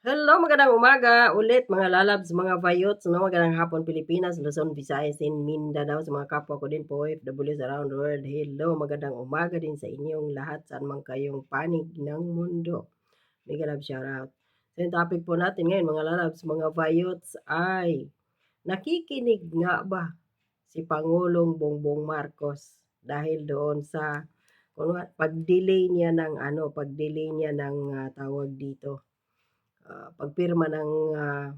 Hello, magandang umaga ulit mga lalabs, mga vayots 'no, magandang hapon Pilipinas, Luzon, Visayas, and Mindanao sa mga kapwa ko din po OFWs around the world. Hello, magandang umaga din sa inyong lahat saan man kayong panig ng mundo. Mega love shoutout. So yung topic po natin ngayon mga lalabs, mga vayots ay nakikinig nga ba si Pangulong Bongbong Marcos dahil doon sa kunwa pag-delay niya ng ano, pag-delay niya ng, ah, tawag dito, ah, pagpirma ng, ah,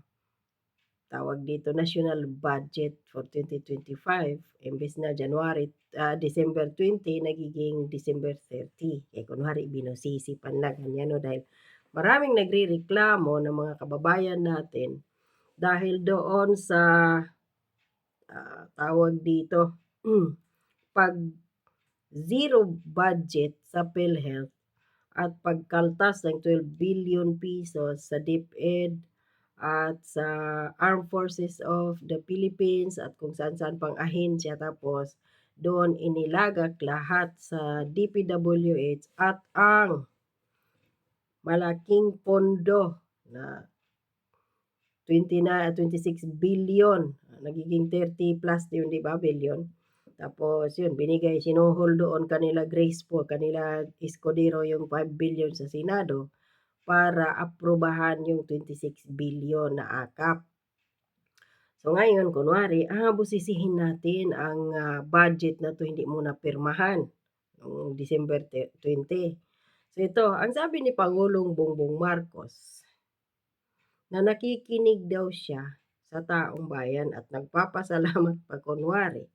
tawag dito, national budget for 2025 imbes na January ah, December 20 nagiging December 30. Eh, kunwari binusisi pa na ganyan 'no, dahil maraming nagrereklamo ng mga kababayan natin dahil doon sa, ah, tawag dito, pag zero budget sa PhilHealth at pagkaltas ng 12 billion pesos sa DepEd at sa Armed Forces of the Philippines at kung saan-saan pang ahensya tapos doon inilagak lahat sa DPWH at ang malaking pondo na 29 26 billion, nagiging 30 plus yun 'di ba, billion. Tapos yun binigay sinuhol doon kanila Grace po, kanila Escudero yung 5 billion sa Senado para aprubahan yung 26 billion na AKAP. So ngayon kunwari, ah, busisihin natin ang, ah, budget na 'to hindi muna pirmahan noong December te 20. So ito, ang sabi ni Pangulong Bongbong Marcos na nakikinig daw siya sa taong bayan at nagpapasalamat pa kunwari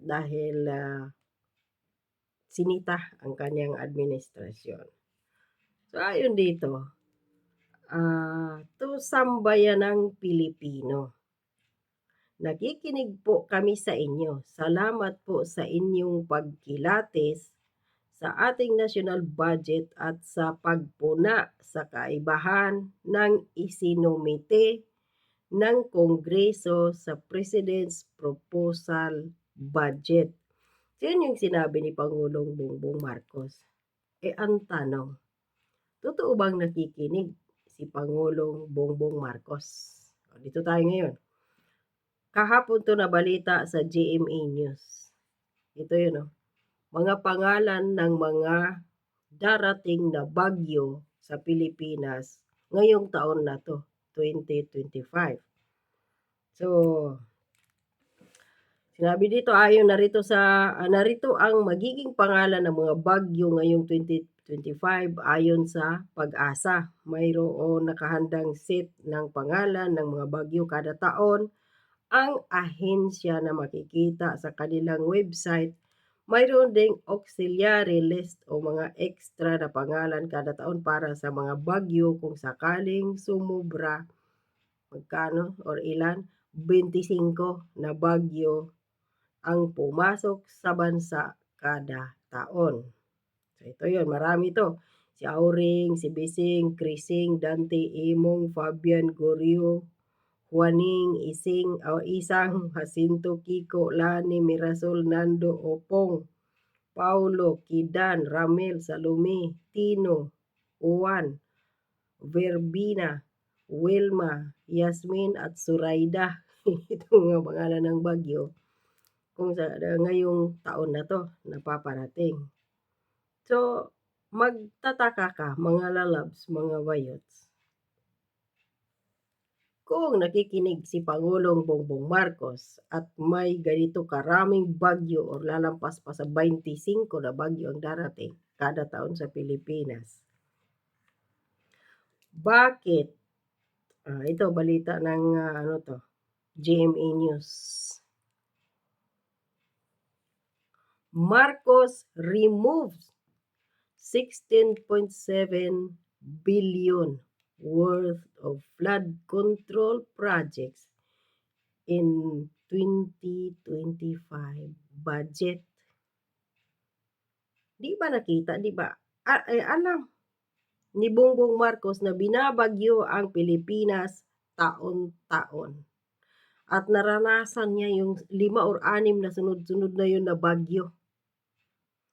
dahil, ah, sinita ang kanyang administrasyon. So ayon dito, ah, to sambayanang Pilipino, nakikinig po kami sa inyo. Salamat po sa inyong pagkilatis sa ating national budget at sa pagpuna sa kaibahan ng isinumite ng Kongreso sa President's Proposal Budget. Yun yung sinabi ni Pangulong Bongbong Marcos. Eh ang tanong, totoo bang nakikinig si Pangulong Bongbong Marcos? O, dito tayo ngayon. Kahapon to nabalita sa GMA News. Ito yun oh. Mga pangalan ng mga darating na bagyo sa Pilipinas ngayong taon na to, 2025. So, sinabi dito ayon narito sa ah, narito ang magiging pangalan ng mga bagyo ngayong 2025 ayon sa Pag-asa. Mayroong nakahandang set ng pangalan ng mga bagyo kada taon ang ahensya na makikita sa kanilang website. Mayroon ding auxiliary list o mga extra na pangalan kada taon para sa mga bagyo kung sakaling sumobra magkano or ilan 25 na bagyo ang pumasok sa bansa kada taon. So ito yun, marami to. Si Auring, si Bising, Krising, Dante, Imong, Fabian, Gorio, Juaning, Ising, o Isang, Jacinto, Kiko, Lani, Mirasol, Nando, Opong, Paulo, Kidan, Ramel, Salome, Tino, Juan, Verbina, Wilma, Yasmin at Suraida. Ito mga pangalan ng bagyo kung sa ngayong taon na to napaparating. So, magtataka ka mga lalabs, mga vayots. Kung nakikinig si Pangulong Bongbong Marcos at may ganito karaming bagyo o lalampas pa sa 25 na bagyo ang darating kada taon sa Pilipinas. Bakit? Ah, ito balita ng ah, ano to, GMA News. Marcos removes 16.7 billion worth of flood control projects in 2025 budget. Di ba nakita, di ba? Ah, eh, alam ni Bongbong Marcos na binabagyo ang Pilipinas taon-taon. At naranasan niya yung lima or anim na sunod-sunod na yun na bagyo.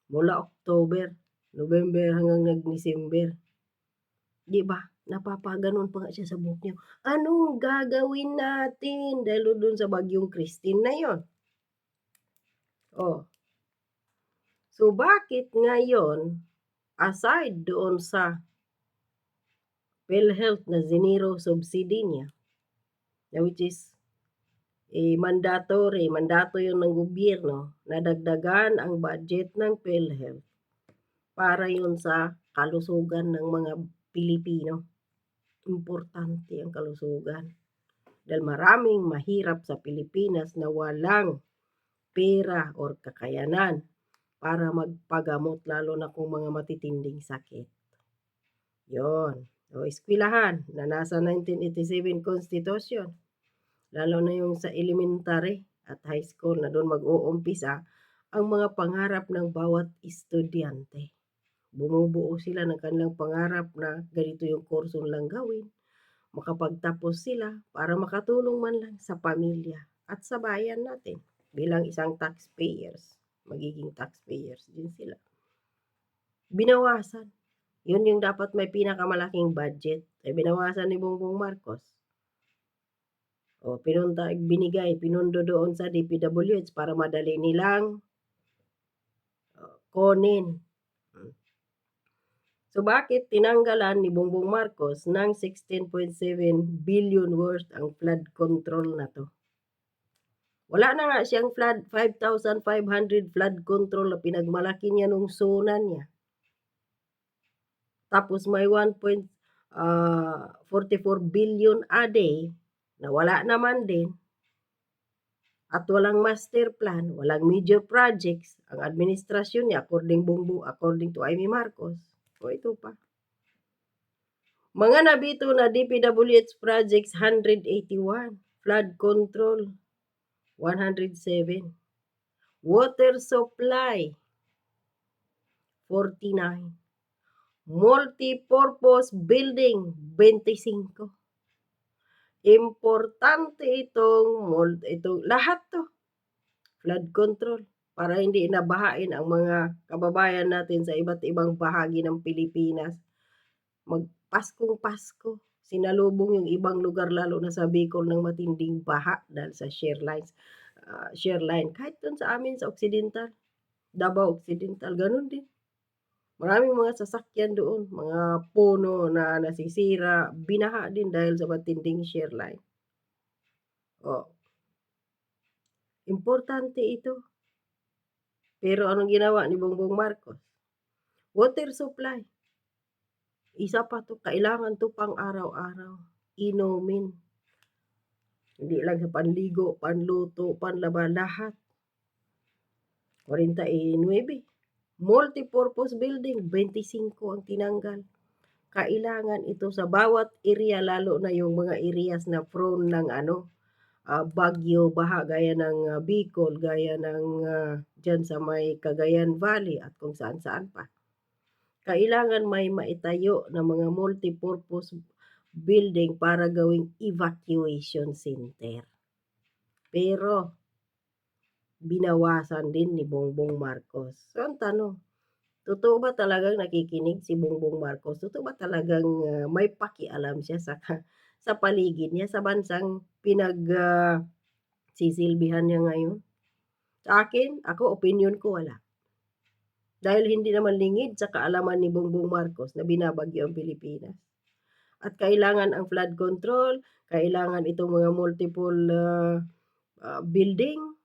Mula October, November hanggang nag-December. 'Di ba, napapagano'n pa nga siya sa book niya, "Anong gagawin natin?" Dahil do'n sa bagyong Christine na 'yon. Oh. So, bakit ngayon, aside doon sa PhilHealth na zenero subsidy niya, which is, eh, mandatory, mandato 'yun ng gobyerno, nadagdagan ang budget ng PhilHealth para 'yun sa kalusugan ng mga Pilipino. Importante ang kalusugan, dahil maraming mahirap sa Pilipinas na walang pera or kakayanan para magpagamot lalo na kung mga matitinding sakit. 'Yon, o eskwelahan na nasa 1987 Constitution, lalo na 'yung sa elementary at high school na do'n mag-uumpisa ang mga pangarap ng bawat estudyante. Bumubuo sila ng kanilang pangarap na ganito 'yung kurso nilang gawin, makapagtapos sila para makatulong man lang sa pamilya at sa bayan natin bilang isang taxpayers, magiging taxpayers din sila. Binawasan, 'yun 'yung dapat may pinakamalaking budget, eh, binawasan ni Bongbong Marcos. Oh, pinunta binigay, pinundo doon sa DPWH para madali nilang oh, kunin. Hmm. So, bakit tinanggalan ni Bongbong Marcos ng 16.7 billion worth ang flood control na 'to? Wala na nga siyang flood 5,500 flood control na pinagmalaki niya nung SONA niya. Tapos may 1.44 billion a day na wala naman din. At walang master plan, walang major projects ang administrasyon niya according Bongbong according to Amy Marcos. O ito pa. Mga nabito na DPWH projects 181, flood control 107, water supply 49, multipurpose building 25. Importante itong mul itong lahat 'to, flood control para hindi na bahain ang mga kababayan natin sa iba't ibang bahagi ng Pilipinas. Mag Paskong Pasko, sinalubong 'yung ibang lugar lalo na sa Bicol ng matinding baha dahil sa shear lines, ah, shear line. Kahit do'n sa amin sa Occidental, Davao Occidental, gano'n din. Maraming mga sasakyan doon, mga puno na nasisira, binaha din dahil sa matinding shear line. Oh. Importante ito. Pero anong ginawa ni Bongbong Marcos? Water supply. Isa pa 'to, kailangan 'to pang araw-araw, inumin. Hindi lang sa panligo, panluto, panlaba, lahat. 49, multipurpose building 25 ang tinanggal. Kailangan ito sa bawat area lalo na 'yung mga areas na prone ng ano, ah, bagyo, baha gaya ng, ah, Bicol, gaya ng, ah, diyan sa may Cagayan Valley at kung saan-saan pa. Kailangan may maitayo na mga multipurpose building para gawing evacuation center. Pero binawasan din ni Bongbong Marcos. So, ang tanong, totoo ba talagang nakikinig si Bongbong Marcos? Totoo ba talagang, ah, may pakialam siya sa sa paligid niya, sa bansang pinag, ah, sisilbihan niya ngayon? Sa akin, ako opinyon ko wala. Dahil hindi naman lingid sa kaalaman ni Bongbong Marcos na binabagyo ang Pilipinas. At kailangan ang flood control, kailangan itong mga multiple, ah, ah, building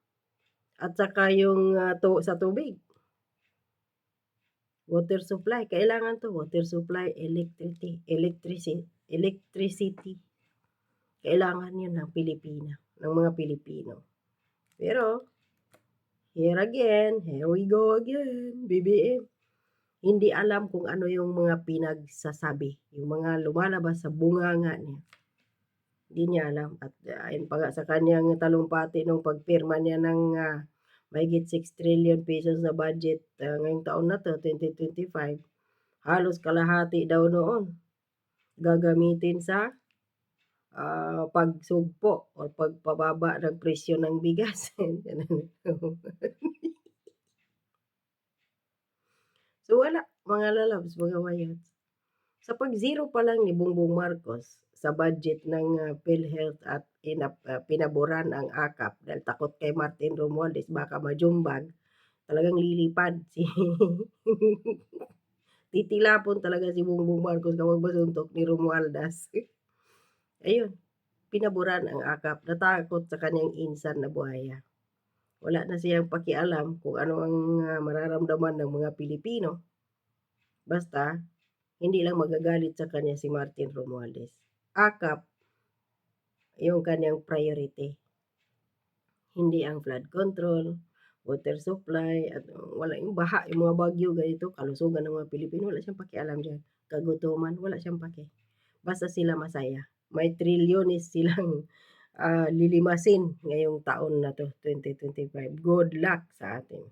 at saka 'yung, ah, tu sa tubig. Water supply, kailangan 'to, water supply, electricity electrici electricity. Kailangan 'yun ng Pilipina ng mga Pilipino. Pero, here again, here we go again, BBM. Hindi alam kung ano 'yung mga pinagsasabi, 'yung mga lumalabas sa bunganga niya. Hindi niya alam at ayon pa nga sa kaniyang talumpati nung pagpirma niya ng, ah, mahigit 6 trillion pesos na budget, ah, ngayong taon na 'to, 2025, halos kalahati daw noon gagamitin sa, ah, pagsugpo o pagpababa ng presyo ng bigas. So, wala mga lalabs, mga wayots. Sa pag-zero pa lang ni Bongbong Marcos sa budget ng, ah, PhilHealth at inap ah, pinaboran ang AKAP dahil takot kay Martin Romualdez baka majumbag, talagang lilipad si titilapon talaga si Bongbong Marcos kapag masuntok ni Romualdez. Ayun, pinaboran ang AKAP, natakot sa kanyang insan na buhaya. Wala na siyang pakialam kung ano ang, ah, mararamdaman ng mga Pilipino. Basta hindi lang magagalit sa kanya si Martin Romualdez. AKAP yung kanyang priority. Hindi ang flood control, water supply, at wala yung baha, yung mga bagyo ganito, kalusugan ng mga Pilipino, wala siyang pakialam diyan. Kagutuman, wala siyang paki. Basta sila masaya. May trilyones silang, ah, lilimasin ngayong taon na 'to, 2025. Good luck sa atin.